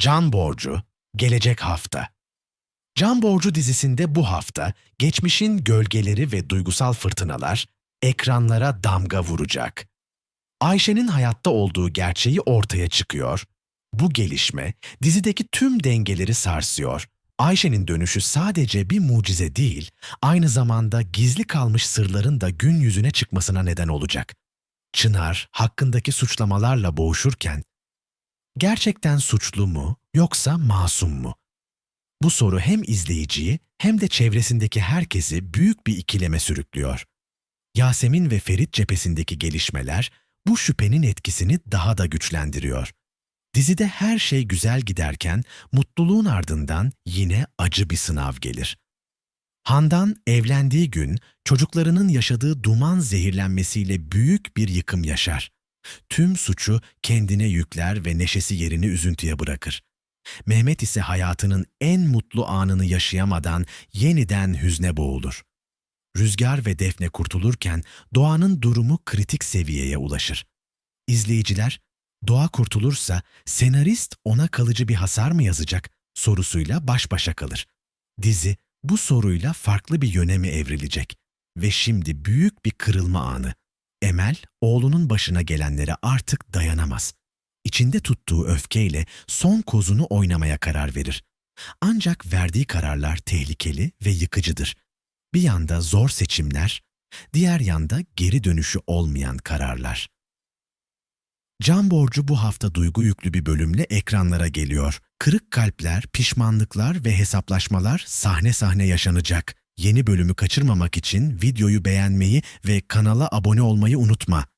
Can Borcu, gelecek hafta. Can Borcu dizisinde bu hafta geçmişin gölgeleri ve duygusal fırtınalar ekranlara damga vuracak. Ayşe'nin hayatta olduğu gerçeği ortaya çıkıyor. Bu gelişme dizideki tüm dengeleri sarsıyor. Ayşe'nin dönüşü sadece bir mucize değil, aynı zamanda gizli kalmış sırların da gün yüzüne çıkmasına neden olacak. Çınar hakkındaki suçlamalarla boğuşurken gerçekten suçlu mu yoksa masum mu? Bu soru hem izleyiciyi hem de çevresindeki herkesi büyük bir ikileme sürüklüyor. Yasemin ve Ferit cephesindeki gelişmeler bu şüphenin etkisini daha da güçlendiriyor. Dizide her şey güzel giderken mutluluğun ardından yine acı bir sınav gelir. Handan evlendiği gün çocuklarının yaşadığı duman zehirlenmesiyle büyük bir yıkım yaşar. Tüm suçu kendine yükler ve neşesi yerini üzüntüye bırakır. Mehmet ise hayatının en mutlu anını yaşayamadan yeniden hüzne boğulur. Rüzgar ve Defne kurtulurken Doğan'ın durumu kritik seviyeye ulaşır. İzleyiciler, Doğa kurtulursa senarist ona kalıcı bir hasar mı yazacak sorusuyla baş başa kalır. Dizi bu soruyla farklı bir yöne mi evrilecek? Ve şimdi büyük bir kırılma anı. Emel, oğlunun başına gelenlere artık dayanamaz. İçinde tuttuğu öfkeyle son kozunu oynamaya karar verir. Ancak verdiği kararlar tehlikeli ve yıkıcıdır. Bir yanda zor seçimler, diğer yanda geri dönüşü olmayan kararlar. Can Borcu bu hafta duygu yüklü bir bölümle ekranlara geliyor. Kırık kalpler, pişmanlıklar ve hesaplaşmalar sahne sahne yaşanacak. Yeni bölümü kaçırmamak için videoyu beğenmeyi ve kanala abone olmayı unutma.